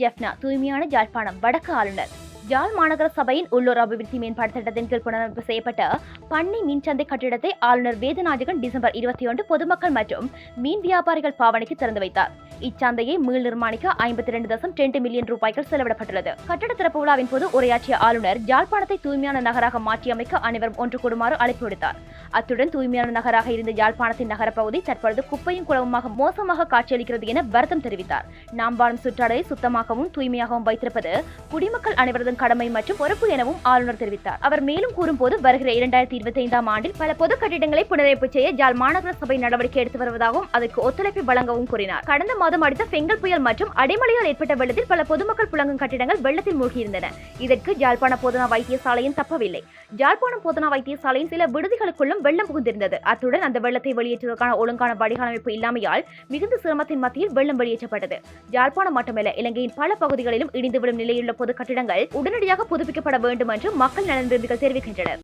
ஜெஃப்னா தூய்மையான ஜாழ்ப்பாணம் வடக்கு ஆளுநர். ஜாழ் மாநகர சபையின் உள்ளூர் அபிவிருத்தி மேம்பாட்டு திட்டத்தின் கீழ் புனரமைப்பு செய்யப்பட்ட பண்ணை மீன்சந்தை கட்டிடத்தை ஆளுநர் வேதநாயகன் டிசம்பர் இருபத்தி ஒன்று பொதுமக்கள் மற்றும் மீன் வியாபாரிகள் பாவனைக்கு திறந்து வைத்தார். இச்சந்தையை மீள் நிர்மாணிக்க ஐம்பத்தி இரண்டு தசம் ரெண்டு மில்லியன் ரூபாய்கள் செலவிடப்பட்டுள்ளது. கட்டட திறப்பு விழாவின் போது உரையாற்றிய ஆளுநர் ஜாழ்ப்பாணத்தை தூய்மையான நகராக மாற்றியமைக்க அனைவரும் ஒன்று கூடுமாறு அழைப்பு விடுத்தார். அத்துடன் தூய்மையான நகராக இருந்த யாழ்ப்பாணத்தின் நகரப்பகுதி தற்பொழுது குப்பையும் குளவுமாக மோசமாக காட்சியளிக்கிறது என வருத்தம் தெரிவித்தார். நாம் வாழும் சுற்றாடலை சுத்தமாகவும் தூய்மையாகவும் வைத்திருப்பது குடிமக்கள் அனைவரதும் கடமை மற்றும் பொறுப்பு எனவும் ஆளுநர் தெரிவித்தார். அவர் மேலும் கூறும்போது வருகிற இரண்டாயிரத்தி இருபத்தி ஐந்தாம் ஆண்டில் பல பொது கட்டிடங்களை புனரமைப்பு செய்ய ஜாழ் மாநகர சபை நடவடிக்கை எடுத்து வருவதாகவும் அதற்கு ஒத்துழைப்பு வழங்கவும் கூறினார். கடந்த மாதம் அடித்த பெங்கல் புயல் மற்றும் அடைமழையால் ஏற்பட்ட வெள்ளத்தில் பல பொதுமக்கள் புழங்கும் கட்டிடங்கள் வெள்ளத்தில் மூழ்கியிருந்தன. இதற்கு ஜாழ்ப்பாண போதனா வைத்தியசாலையும் தப்பவில்லை. ஜாழ்ப்பாணம் போதனா வைத்தியசாலையின் சில விடுதிகளுக்குள்ளும் வெள்ளம் புகுந்திருந்தது. அத்துடன் அந்த வெள்ளத்தை வெளியேற்றுவதற்கான ஒழுங்கான வடிகாலமைப்பு இல்லாமையால் மிகுந்த சிரமத்தின் மத்தியில் வெள்ளம் வெளியேற்றப்பட்டது. ஜாழ்ப்பாணம் மட்டுமல்ல இலங்கையின் பல பகுதிகளிலும் இடிந்து விழும் நிலையிலுள்ள பொது கட்டிடங்கள் உடனடியாக புதுப்பிக்கப்பட வேண்டும் என்று மக்கள் நலன் தெரிவிக்கின்றனர்.